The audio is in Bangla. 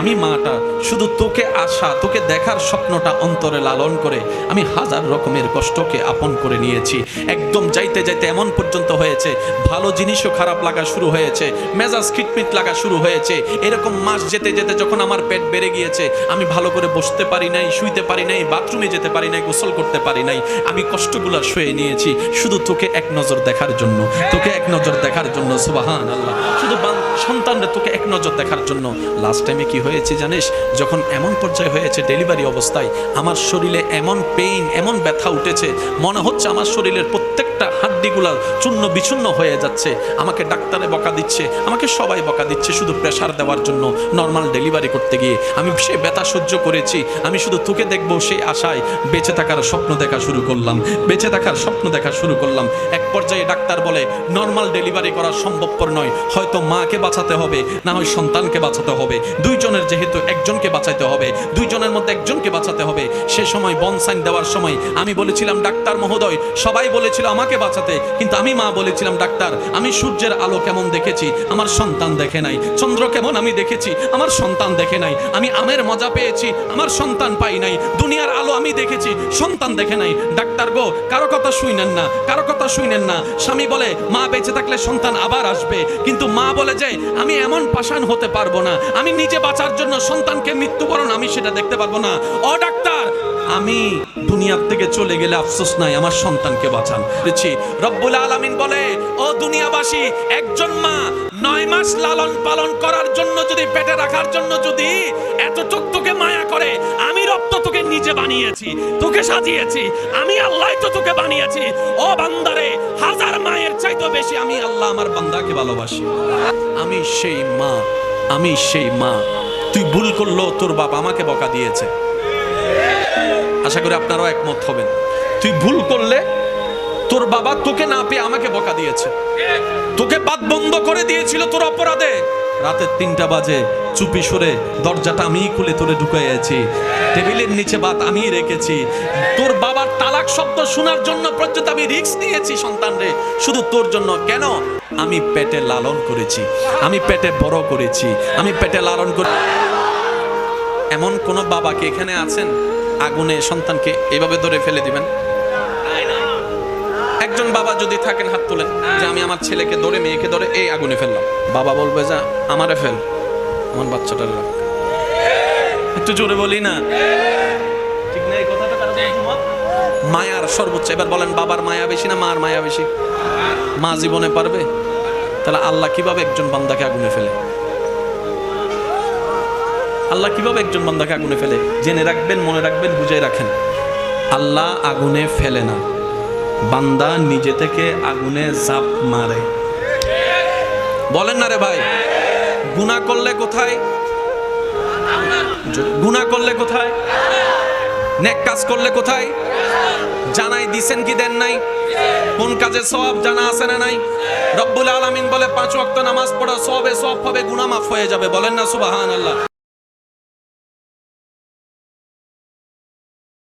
আমি মাটা শুধু তোকে আশা, তোকে দেখার স্বপ্নটা অন্তরে লালন করে আমি হাজার রকমের কষ্টকে আপন করে নিয়েছি। একদম যাইতে যাইতে এমন পর্যন্ত হয়েছে, ভালো জিনিসও খারাপ লাগা শুরু হয়েছে, মেজাজ খিটমিট লাগা শুরু হয়েছে। এরকম মাস যেতে যেতে যখন আমার পেট বেড়ে গিয়েছে, আমি ভালো করে বসতে পারি নাই, শুইতে পারি নাই, বাথরুমে যেতে পারি নাই, গোসল করতে পারি নাই, আমি কষ্টগুলো শুয়ে নিয়েছি, শুধু তোকে এক নজর দেখার জন্য, তোকে এক নজর দেখার জন্য সুবাহান আল্লাহ শুধু সন্তানরা তোকে এক নজর দেখার জন্য লাস্ট টাইমে কি হয়েছে? জানিস? যখন এমন পর্যায়ে হয়েছে ডেলিভারি অবস্থায়, আমার শরীরে এমন পেইন এমন ব্যথা উঠেছে, মনে হচ্ছে আমার শরীরের প্রত্যেকটা হাড্ডিগুলা চূর্ণ বিচূর্ণ হয়ে যাচ্ছে। আমাকে ডাক্তারে বকা দিচ্ছে, আমাকে সবাই বকা দিচ্ছে শুধু প্রেশার দেওয়ার জন্য নর্মাল ডেলিভারি করতে গিয়ে। আমি সে ব্যথা সহ্য করেছি, আমি শুধু তোকে দেখব সেই আশায়। বেঁচে থাকার স্বপ্ন দেখা শুরু করলাম, বেঁচে থাকার স্বপ্ন দেখা শুরু করলাম। এক পর্যায়ে ডাক্তার বলে নর্মাল ডেলিভারি করা সম্ভবপর নয়, হয়তো মাকে বাঁচাতে হবে, না হয় সন্তানকে বাঁচাতে হবে। দুইজনের যেহেতু একজনকে বাঁচাতে হবে, দুইজনের মধ্যে একজনকে বাঁচাতে হবে, সে সময় বন সাইন দেওয়ার সময় আমি বলেছিলাম, ডাক্তার মহোদয়, সবাই বলেছিল আমাকে বাঁচাতে, কিন্তু আমি মা বলেছিলাম, ডাক্তার, আমি সূর্যের আলো কেমন দেখেছি? আমার সন্তান দেখে নাই। চন্দ্র কেমন আমি দেখেছি? আমার সন্তান দেখে নাই। আমি আমের মজা পেয়েছি, আমার সন্তান পাই নাই। দুনিয়ার আলো আমি দেখেছি, সন্তান দেখে নাই। ডাক্তার গো, কারও কথা শুইনেন না, কারও কথা শুইনেন না। স্বামী বলে, মা বেঁচে থাকলে সন্তান আবার আসবে। কিন্তু মা বলে যে, আমি এমন পাষাণ হতে পারব না। আমি নিজে বাঁচার জন্য সন্তানকে মৃত্যুবরণ, আমি সেটা দেখতে পারব না। ও ডাক্তার! আমি দুনিয়ার থেকে চলে গেলে আফসোস নাই, আমার সন্তানকে বাঁচান। বলেছি, রব্বুল আলামিন বলে, ও দুনিয়াবাসী, একজন মা নয় মাস লালন পালন করার জন্য যদি, পেটে রাখার জন্য যদি এতটুক তোকে মায়া করে, আমি রক্ত তোকে নিজে বানিয়েছি, তোকে সাজিয়েছি, আমি আল্লাহ তো তোকে বানিয়েছি। ও বান্দারে, হাজার মায়ের চাইতে বেশি আমি আল্লাহ আমার বান্দাকে ভালোবাসি। আমি সেই মা, আমি সেই মা তুই ভুল করল, তোর বাপ আমাকে বকা দিয়েছে। আশা করি আপনারাও একমত হবেন। তুই ভুল করলে, তোর বাবা তোকে না পেয়ে আমাকে বকা দিয়েছে। তোকে বাদ বন্ধ করে দিয়েছিল তোর অপরাধে। রাতের তিনটা বাজে, চুপি সরে দরজাটা আমিই খুলে তোরে ঢুকাইয়াছি। টেবিলের নিচে বাত আমি রেখেছি। তোর বাবার তালাক শব্দ শোনার জন্য পর্যন্ত আমি রিস্ক নিয়েছি, সন্তান রে। শুধু তোর জন্য। কেন? আমি পেটে লালন করেছি। আমি পেটে বড় করেছি। আমি পেটে লালন করে এমন কোন বাবাকে এখানে আছেন? আগুনে সন্তানকে এভাবে ধরে ফেলে দিবেন? একজন বাবা যদি থাকেন হাত তোলেন, যে আমি আমার ছেলেকে ধরে, মেয়েকে ধরে, এই আগুনে ফেললাম। বাবা বলবে, যা, আমারে ফেল। আমার বাচ্চাটার রাখ একটু জোরে বলি না? মায়ার সর্বোচ্চ, এবার বলেন, বাবার মায়া বেশি না মার মায়া বেশি? মা জীবনে পারবে? তাহলে আল্লাহ কীভাবে একজন বান্দাকে আগুনে ফেলে? আল্লাহ কীভাবে একজন বান্দাকে আগুনে ফেলে? জেনে রাখবেন, মনে রাখবেন, বুঝে রাখেন। আল্লাহ আগুনে ফেলে না। বান্দা নিজে থেকে আগুনে জাপ মারে। বলেন না রে ভাই, গুণা করলে কোথায়? গুণা করলে কোথায়? নেক কাজ করলে কোথায়? জানাই দিছেন কি দেন নাই? কোন কাজে সব জানা আছে না নাই? রব্বুল আলামিন বলে, পাঁচ ওয়াক্ত নামাজ পড়ো সবে সব হবে, গুনাহ মাফ হয়ে যাবে। বলেন না সুবহানাল্লাহ।